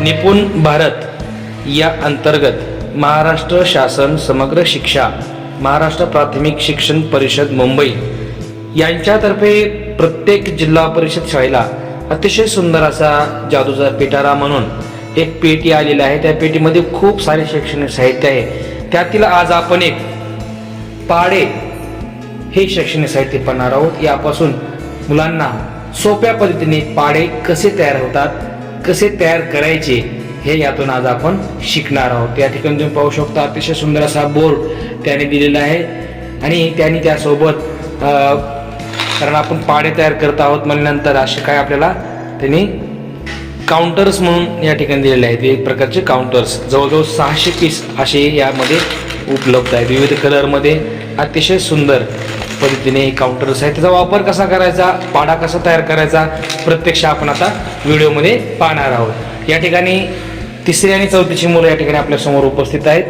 निपुण भारत या अंतर्गत महाराष्ट्र शासन समग्र शिक्षा महाराष्ट्र प्राथमिक शिक्षण परिषद मुंबई यांच्यातर्फे प्रत्येक जिल्हा परिषद शाळेला अतिशय सुंदर असा जादूचा पिटारा म्हणून एक पेटी आलेली आहे. त्या पेटीमध्ये खूप सारे शैक्षणिक साहित्य आहे. त्यातील आज आपण एक पाडे हे शैक्षणिक साहित्य पाहणार आहोत. यापासून मुलांना सोप्या पद्धतीने पाडे कसे तयार होतात कसे तयार करायचे हे यातून आज आपण शिकणार आहोत. या ठिकाणी तुम्ही पाहू शकता अतिशय सुंदर असा बोर्ड त्याने दिलेला आहे आणि त्याने त्यासोबत कारण आपण पाडे तयार करत आहोत म्हणल्यानंतर असे काय आपल्याला त्यांनी काउंटर्स म्हणून या ठिकाणी दिलेले आहेत. एक प्रकारचे काउंटर्स जवळजवळ सहाशे पीस असे यामध्ये उपलब्ध आहेत. विविध कलरमध्ये अतिशय सुंदर पद्धतीने काउंटर्स आहेत त्याचा वापर कसा करायचा पाडा कसा तयार करायचा प्रत्यक्ष आपण आता व्हिडिओमध्ये पाहणार आहोत. या ठिकाणी तिसरी आणि चौथीची मुलं या ठिकाणी आपल्यासमोर उपस्थित आहेत.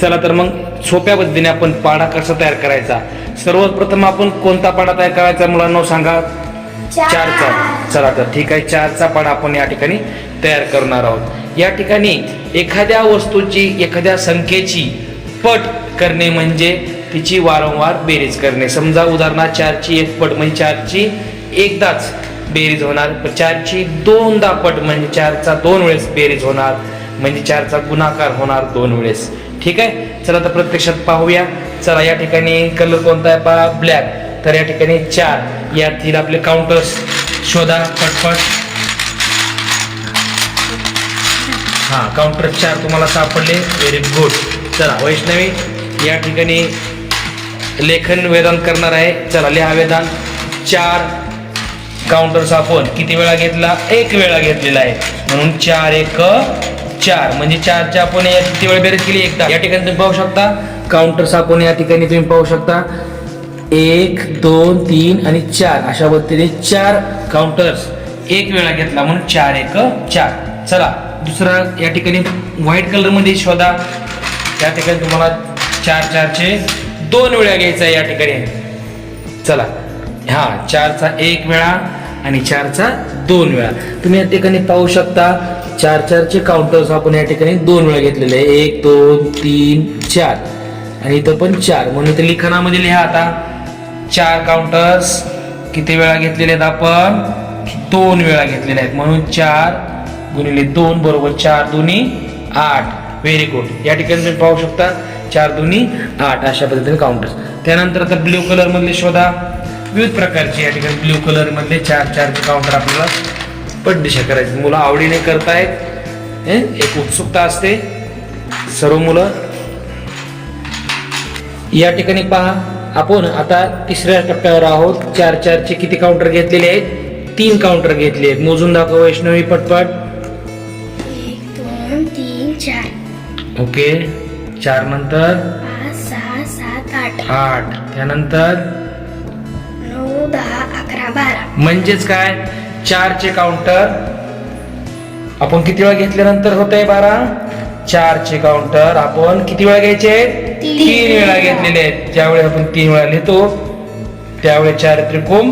चला तर मग सोप्या पद्धतीने आपण पाडा कसा तयार करायचा? सर्वप्रथम आपण कोणता पाडा तयार करायचा मुलांना सांगा? चारचा. चला तर ठीक आहे चारचा पाडा आपण या ठिकाणी तयार करणार आहोत. या ठिकाणी एखाद्या वस्तूची एखाद्या संख्येची पट करणे म्हणजे तिची वारंवार बेरीज करणे. समजा उदाहरणार्थ चारची एक पट म्हणजे चारची एकदाच बेरीज होणार. चारची दोनदा पट म्हणजे चारचा दोन वेळेस बेरीज होणार. म्हणजे चारचा गुणाकार होणार दोन वेळेस. ठीक आहे? चला तर प्रत्यक्षात पाहूया. चला या ठिकाणी कलर कोणता आहे पहा? ब्लॅक तर या ठिकाणी चार. यातील आपले काउंटर्स शोधा पटपट. हा काउंटर चार तुम्हाला सापडले. व्हेरी गुड चला वैष्णवी या ठिकाणी लेखन वेदांत करणार आहे. चला लिहा वेदांत. चार काउंटर्स आपण किती वेळा घेतला? एक वेळा घेतलेला आहे. म्हणून चार एक चार. म्हणजे चारच्या आपण या किती वेळ बेरीज केली? एकदा. या ठिकाणी तुम्ही पाहू शकता. काउंटर्स आपण या ठिकाणी तुम्ही पाहू शकता. एक दोन तीन आणि चार. अशा पद्धतीने चार काउंटर्स एक वेळा घेतला. म्हणून चार एक चार. चला दुसरा या ठिकाणी व्हाईट कलरमध्ये शोधा. त्या ठिकाणी तुम्हाला चार चारचे दोन वेळा घ्यायचा आहे या ठिकाणी. चला हा चारचा एक वेळा आणि चारचा दोन वेळा. तुम्ही या ठिकाणी पाहू शकता चार चारचे काउंटर्स आपण या ठिकाणी दोन वेळा घेतलेले आहे. एक दोन तीन चार. आणि इथं पण चार. म्हणून इथे लिखाणामध्ये लिहा आता. चार काउंटर्स किती वेळा घेतलेले आहेत आपण? दोन वेळा घेतलेले आहेत. म्हणून चार गुणिले दोन बरोबर चार दोन्ही आठ. व्हेरी गुड या ठिकाणी तुम्ही पाहू शकता चार दोन्ही आठ अशा पद्धतीने काउंटर्स त्यानंतर आता ब्ल्यू कलर मधले शोधा. विविध प्रकारचे या ठिकाणी ब्ल्यू कलर मधले चार चारचे काउंटर आपल्याला पटदिशा करायचे. मुलं आवडीने करतायत. हे? एक उत्सुकता असते. सर्व मुलं. या ठिकाणी पहा आपण आता तिसऱ्या टप्प्यावर आहोत. चार चारचे किती काउंटर घेतलेले आहेत? तीन काउंटर घेतले आहेत. मोजून दाखव वैष्णवी पटपट. चार. ओके. चार नंतर? पाच सहा सात आठ. आठ. त्यानंतर? नऊ दहा अकरा बारा. म्हणजेच काय? चारचे काउंटर आपण किती वेळा घेतल्यानंतर होत आहे बारा? चारचे काउंटर आपण किती वेळा घ्यायचे? तीन. वेळा घेतलेले आहेत. ज्यावेळेस आपण तीन वेळा लिहितो त्यावेळेस चार त्रिकोण.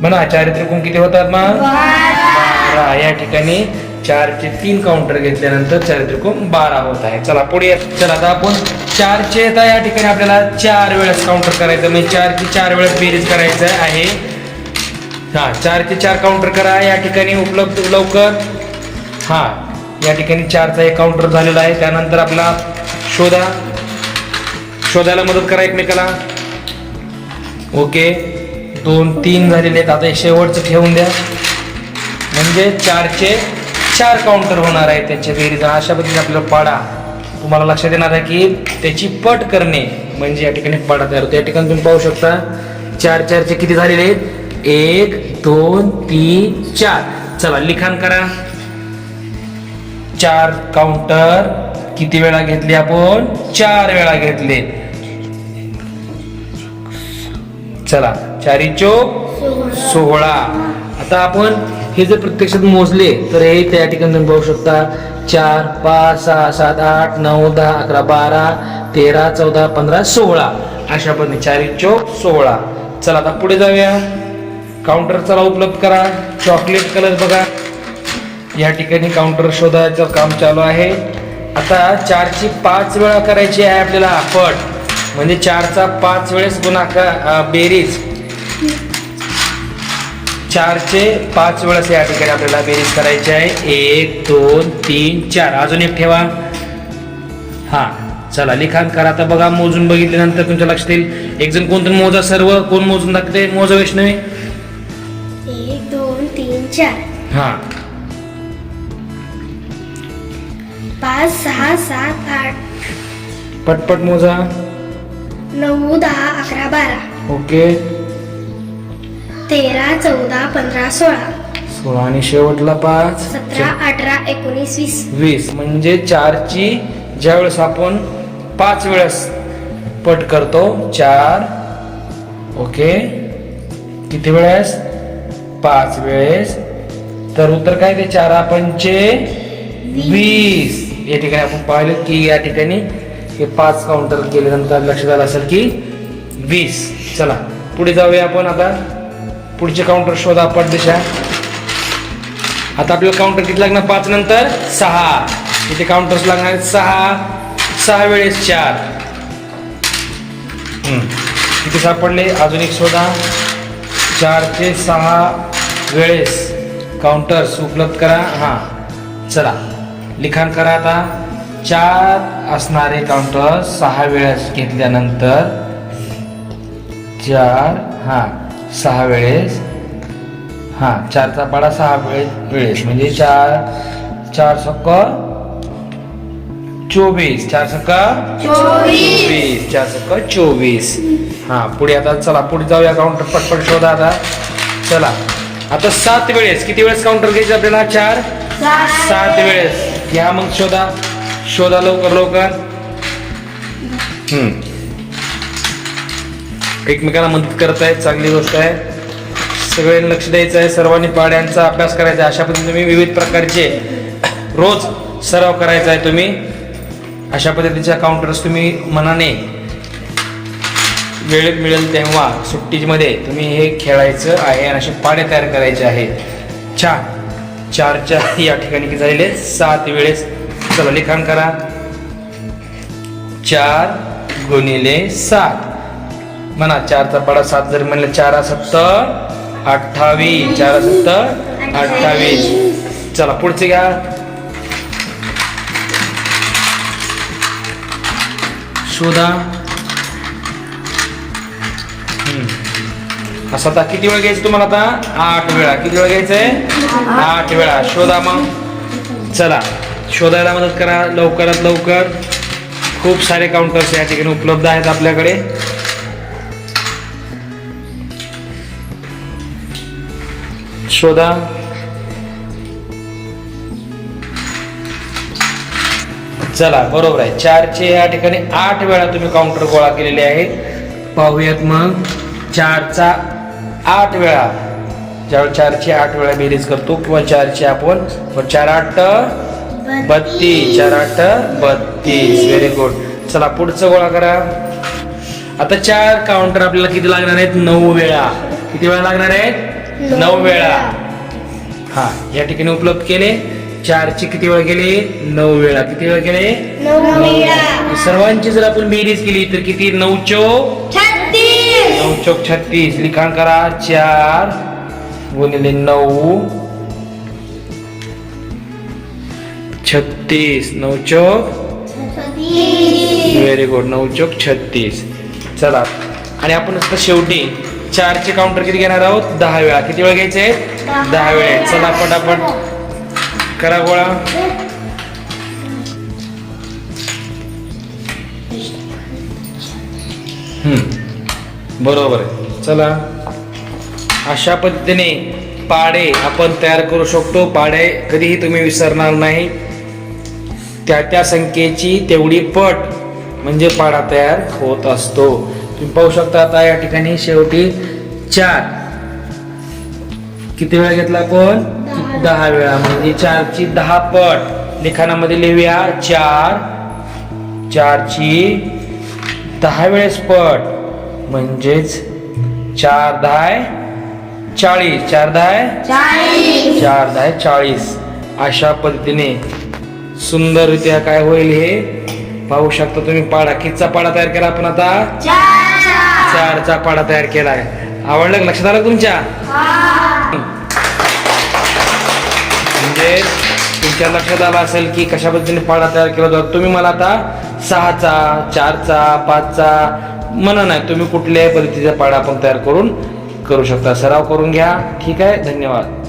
म्हणा चार त्रिकोण किती होतात मग? बारा. या ठिकाणी चारचे तीन काउंटर घेतल्यानंतर चार त्रिकोण बारा होत आहे. चला पुढे चला आता आपण चारचे आता या ठिकाणी आपल्याला चार वेळेस काउंटर करायचं म्हणजे चारची चार वेळेस बेरीज करायचं आहे. हा चारचे चार काउंटर करा या ठिकाणी उपलब्ध लवकर. हा या ठिकाणी चारचा एक काउंटर झालेला आहे. त्यानंतर आपला शोधा. शोधायला मदत करा एकमेकाला. ओके दोन तीन झालेले आहेत. आता शेवटचं ठेवून द्या. म्हणजे चारचे चार काउंटर होणार आहे त्यांच्या बेरीज अशा पद्धतीने आपल्याला पाडा. तुम्हाला लक्षात येणार आहे की त्याची पट करणे म्हणजे या ठिकाणी पाडा तयार होतो. या ठिकाणी तुम्ही पाहू शकता चार चारचे किती झालेले? आहेत एक दोन तीन चार. चला लिखाण करा. चार काउंटर किती वेळा घेतले आपण? चार वेळा घेतले. चला चारी चोक सोहळा आता आपण हे जर प्रत्यक्षात मोजले तर हे त्या ठिकाणी तुम्ही पाहू शकता. चार पाच सहा सात आठ नऊ दहा अकरा बारा तेरा चौदा पंधरा सोळा. अशा पद्धतीने चारी चौक सोळा. चला आता पुढे जाऊया. काउंटर चला उपलब्ध करा. चॉकलेट कलर बघा. या ठिकाणी काउंटर शोधायचं काम चालू आहे. आता चारची पाच वेळा करायची आहे आपल्याला पट म्हणजे चारचा पाच वेळेस गुणाकार बेरीज. चारचे पाच वेळेस या ठिकाणी आपल्याला बेरीज करायची आहे. एक दोन तीन चार. अजून एक ठेवा. हा चला लिखाण करा. आता बघा मोजून बघितल्यानंतर तुमच्या लक्षात येईल. एक जण कोणतं मोजा? सर्व कोण मोजून दाखवते? मोजा वैष्णवी. एक दोन तीन चार. हा. पाच सहा सात आठ. पटपट मोजा. नऊ दहा अकरा बारा. ओके. तेरा चौदा पंधरा सोळा. सोळा आणि शेवटला पाच. सतरा अठरा एकोणीस वीस. वीस. म्हणजे चारची ज्यावेळेस आपण पाच वेळेस पट करतो चार ओके. किती वेळेस? पाच वेळेस. तर उत्तर काय ते चार पंचे वीस. या ठिकाणी आपण पाहिलं की या ठिकाणी हे पाच काउंटर केल्यानंतर लक्षात आलं असेल की वीस. चला पुढे जाऊया आपण आता. पुढचे काउंटर शोधा पट आता आपल्याला काउंटर किती लागणार? पाच नंतर सहा. इथे काउंटर्स लागणार आहेत सहा. सहा वेळेस चार. किती सापडले अजून एक शोधा. चार ते सहा वेळेस काउंटर्स उपलब्ध करा. हां. चला. लिखाण करा आता. चार असणारे काउंटर्स सहा वेळेस घेतल्यानंतर चार हां. सहा वेळेस. हां चारचा पाडा सहा वेळेस वेळेस. म्हणजे चार चार सक्क चोवीस. चार सक्का चोवीस. चार सक्का चोवीस. हां पुढे आता चला पुढे जाऊया काउंटर पटपट शोधा आता. चला. आता सात वेळेस. किती वेळेस काउंटर घ्यायचं आपल्याला? चार? सात वेळेस. घ्या मग शोधा. शोधा लवकर लवकर. हम्म. एकमेकांना मदत करत आहेत चांगली गोष्ट आहे. सगळ्यांनी लक्ष द्यायचं आहे सर्वांनी पाड्यांचा अभ्यास करायचा आहे. अशा पद्धतीने तुम्ही विविध प्रकारचे रोज सराव करायचा आहे तुम्ही. अशा पद्धतीच्या काउंटर्स तुम्ही मनाने वेळ मिळेल तेव्हा सुट्टीमध्ये तुम्ही हे खेळायचं आहे आणि असे पाडे तयार करायचे आहे. छान चारच्या या ठिकाणी किती झालेले सात वेळेस चला लिखाण करा. चार गुणिले सात. म्हणा चारचा पाडा सात जर म्हणलं चार सत्त अठ्ठावीस चार सत्त अठ्ठावीस. चला पुढचे घ्या. शोधा. असं आता किती वेळ घ्यायचं तुम्हाला आता? आठ वेळा. किती वेळ घ्यायचंय? आठ वेळा. शोधा मग. चला शोधायला मदत करा. लवकरात लवकर. खूप सारे काउंटर्स या ठिकाणी उपलब्ध आहेत आपल्याकडे. शोधा चला बरोबर आहे. चारचे या ठिकाणी आठ वेळा तुम्ही काउंटर गोळा केलेले आहेत. पाहूयात मग. चारचा आठ वेळा. ज्यावेळी चारची आठ वेळा बेरीज करतो किंवा चारची आपण चार आठ बत्तीस. चार आठ बत्तीस. व्हेरी गुड चला पुढचं गोळा करा. आता चार काउंटर आपल्याला किती लागणार आहेत? नऊ वेळा. किती वेळा लागणार आहेत? नऊ वेळा. हा या ठिकाणी उपलब्ध केले. चारचे किती वेळा गेले नऊ वेळा. किती वेळा गेले नऊ सर्वांची जर आपण बेरीज केली तर किती? नऊ चौक? छत्तीस. नऊ चौक छत्तीस. लिखाण करा. चार गुणिले नऊ. छत्तीस. नऊ चौक? व्हेरी गुड नऊ चौक छत्तीस. चला. आणि आपण आता शेवटी. चारचे काउंटर किती घेणार आहोत? दहा वेळा. किती वेळा घ्यायचे? आहेत दहा वेळा. चला पटापट. करा गोळा. हम्म. बरोबर आहे. चला. अशा पद्धतीने पाडे आपण तयार करू शकतो. पाडे कधीही तुम्ही विसरणार नाही. त्या त्या संख्येची तेवढी पट म्हणजे पाडा तयार होत असतो. तुम्ही पाहू शकता आता या ठिकाणी शेवटी चार. किती वेळा घेतला आपण? दहा. वेळा. म्हणजे चारची दहा पट. लिखाणामध्ये लिहूया. चार. चारची दहा वेळेस पट. म्हणजेच चार दहा चाळीस. चार दहा चार दहा चाळीस. अशा पद्धतीने सुंदररित्या काय होईल हे पाहू शकता तुम्ही. पाडा. कितचा पाडा तयार केला आपण आता? चारचा पाडा तयार केलाय. आवडलं का? लक्षात आलं तुमच्या? म्हणजे तुमच्या लक्षात आलं असेल की कशा पद्धतीने पाडा तयार केला जातो तुम्ही मला आता सहाचा चारचा पाचचा म्हणा नाही तुम्ही कुठल्याही पद्धतीचा पाडा आपण तयार करून करू शकता. सराव करून घ्या. ठीक आहे? धन्यवाद.